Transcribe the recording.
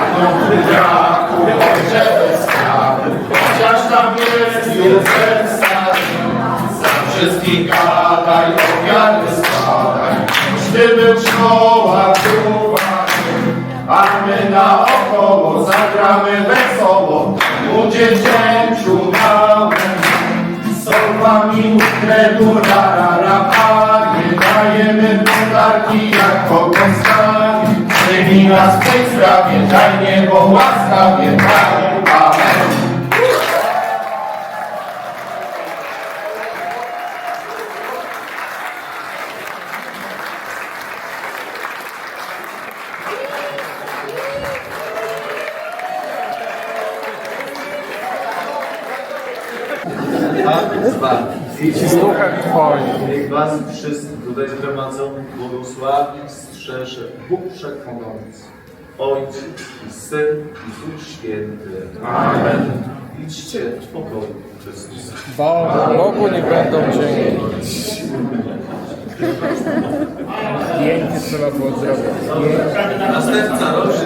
strachu, braku, Boże chociaż tam jest Józef Za wszystkich gadaj, ofiary składaj, gdy był a my naokoło zagramy wesoło, u dziecięciu małym. Słowami ukredu, rara, ra, ra, nie dajemy podarki jak pokąska. Przyjmij nas w tej sprawie, daj niebo łaskawie, Panie, was wszystkich tutaj zgromadzonych błogosławi, strzeże Bóg Wszechmogący, Ojciec i Syn i Duch Święty. Amen. Idźcie w pokoju Chrystusa. Bogu, Bogu nie będą dzięki. Pięknie trzeba było zrobić. Następca roczy